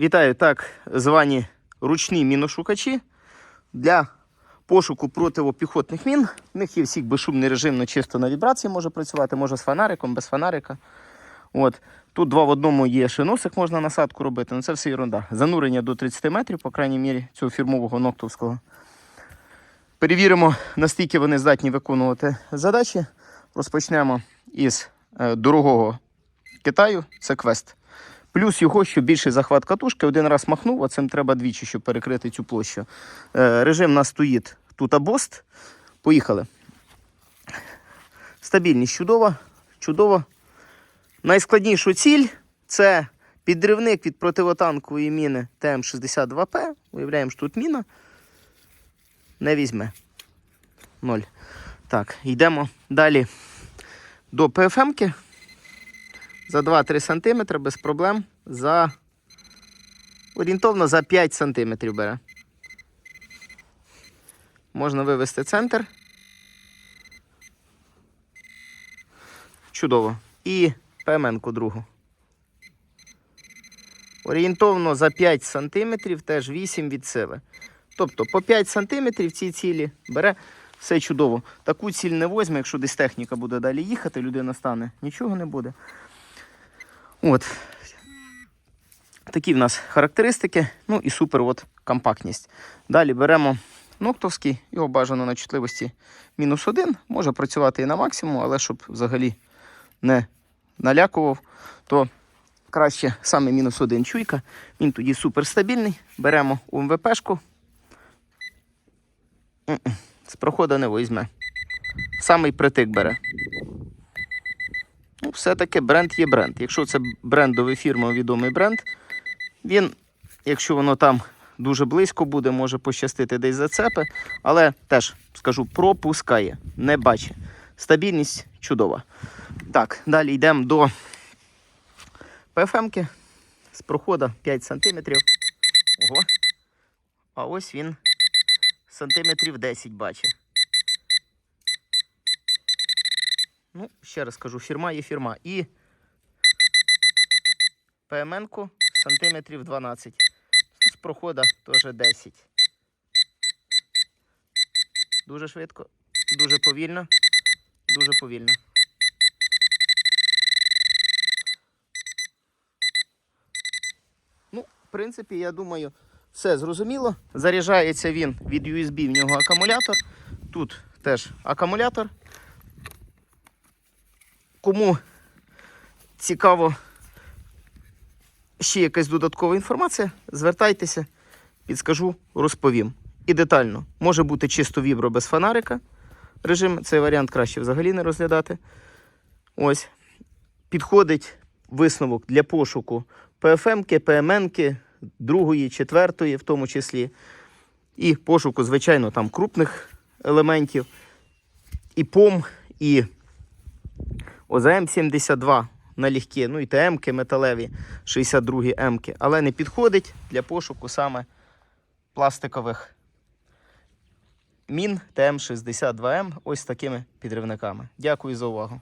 Вітаю так звані ручні міношукачі для пошуку противопіхотних мін. В них є всіх безшумний режим, но чисто на вібрації може працювати, може з фонариком, без фонарика. От. Тут два в одному є шиносик, можна насадку робити, ну це все ерунда. Занурення до 30 метрів, по крайній мірі, цього фірмового ноктовського. Перевіримо, наскільки вони здатні виконувати задачі. Розпочнемо із е, дорогого Китаю, це квест. Плюс його, що більший захват катушки, один раз махнув, а цим треба двічі, щоб перекрити цю площу. Е, режим у нас стоїть тут абост. Поїхали. Стабільність чудова. чудова. Найскладнішу ціль це підривник від противотанкової міни ТМ-62П. Уявляємо, що тут міна. Не візьме. Ноль. Так, йдемо далі до ПФМки. За 2-3 см без проблем. За орієнтовно за 5 см бере. Можна вивести центр. Чудово. І ПМН-ку другу. Орієнтовно за 5 см теж 8 від сили. Тобто по 5 см цій цілі бере все чудово. Таку ціль не возьме, якщо десь техніка буде далі їхати, людина стане, нічого не буде. От. Такі в нас характеристики. Ну і супер от компактність. Далі беремо ноктовський, його бажано на чутливості мінус один. Може працювати і на максимум, але щоб взагалі не налякував, то краще саме мінус один чуйка. Він тоді суперстабільний. Беремо УМВПшку. З проходу не візьме. Самий притик бере. Ну, все-таки бренд є бренд. Якщо це брендовий фірма, відомий бренд, він, якщо воно там дуже близько буде, може пощастити десь зацепи, але теж скажу, пропускає, не бачить. Стабільність чудова. Так, далі йдемо до ПФМки з проходу 5 см. Ого. А ось він сантиметрів 10 бачить. Ну, ще раз кажу, фірма є фірма. І ПМН-ку сантиметрів 12. З прохода теж 10. Дуже швидко, дуже повільно, дуже повільно. Ну, в принципі, я думаю, все зрозуміло. Заряджається він від USB, в нього акумулятор. Тут теж акумулятор. Кому цікаво ще якась додаткова інформація, звертайтеся, підскажу, розповім. І детально. Може бути чисто вібро без фонарика. Режим, цей варіант краще взагалі не розглядати. Ось. Підходить висновок для пошуку ПФМки, ПМНки, другої, четвертої, в тому числі. І пошуку, звичайно, там крупних елементів. І ПОМ, і ОЗМ-72 налегкі, ну і ТМ-ки металеві 62 М-ки, але не підходить для пошуку саме пластикових мін ТМ-62М ось такими підривниками. Дякую за увагу.